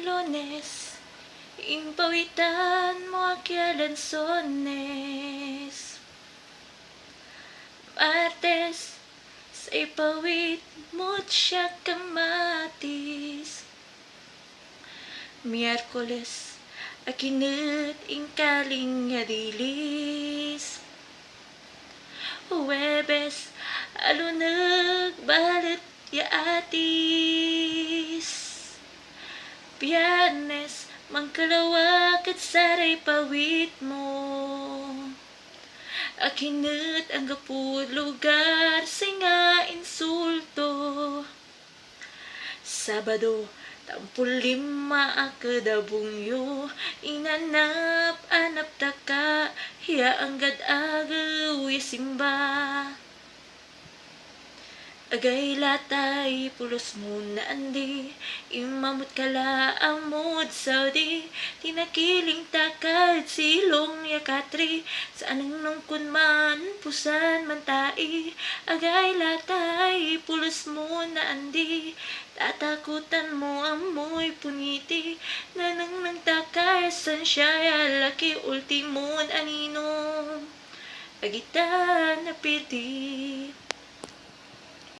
Lunes, impawitan mo aquel lanzones. Martes, sa ipawit mo siya kamatis. Miyerkules, akinit ingkaling yadilis. Huwebes, alunag balit ya atis. Biyernes, mangkalawak at saray pawit mo. Akinit ang gapud lugar sa nga insulto. Sabado, tampul lima akadabungyo. Inanap, anap taka, hiya ang gad-agaw simba. Agay latay, pulos mo na andi. Imamot kala ang mood saudi. Tinakiling takad silong yakatri Sa anong nungkun man, pusan man tai. Agay latay, pulos mo na andi. Tatakutan mo amoy puniti Nanang nang takay, san siya laki ultimon anino. Agitan na piti